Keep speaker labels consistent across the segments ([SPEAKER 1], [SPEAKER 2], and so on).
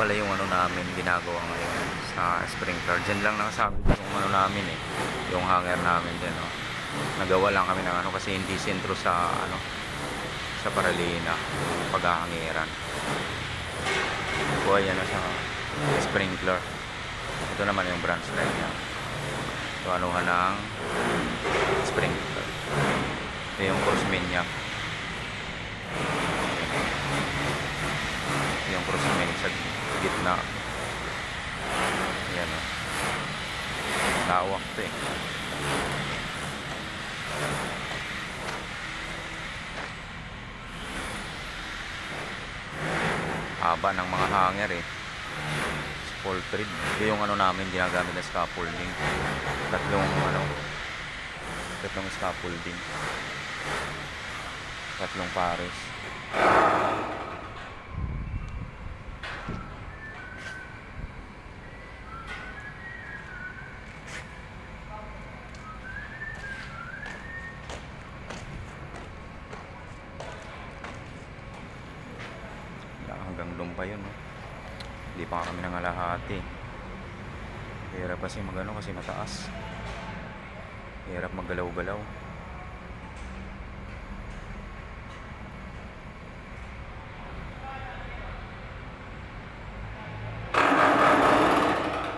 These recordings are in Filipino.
[SPEAKER 1] pala yung ano namin ginagawa ngayon sa sprinkler. Diyan lang nakasabit yung ano namin eh. Yung hanger namin dyan. Oh. Nagawa lang kami ng ano kasi hindi sentro sa ano sa Paralina paghahangiran. Buhay ano sa sprinkler. Ito naman yung branch line niya. Ito anuhan ng sprinkler. Ito yung cross main niya. Ito yung cross main sa gitna. Ayan o. Lawak to eh. Haba ng mga hanger eh. Poultry. Ito yung ano namin ginagamit na scaffolding. Tatlong ano. Tatlong scaffolding. Tatlong pares. Hanggang doon pa yun hindi pa kami nangalahati. Hirap kasi magano kasi mataas. Hirap maggalaw-galaw.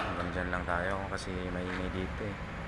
[SPEAKER 1] Hanggang dyan lang tayo kasi may dito eh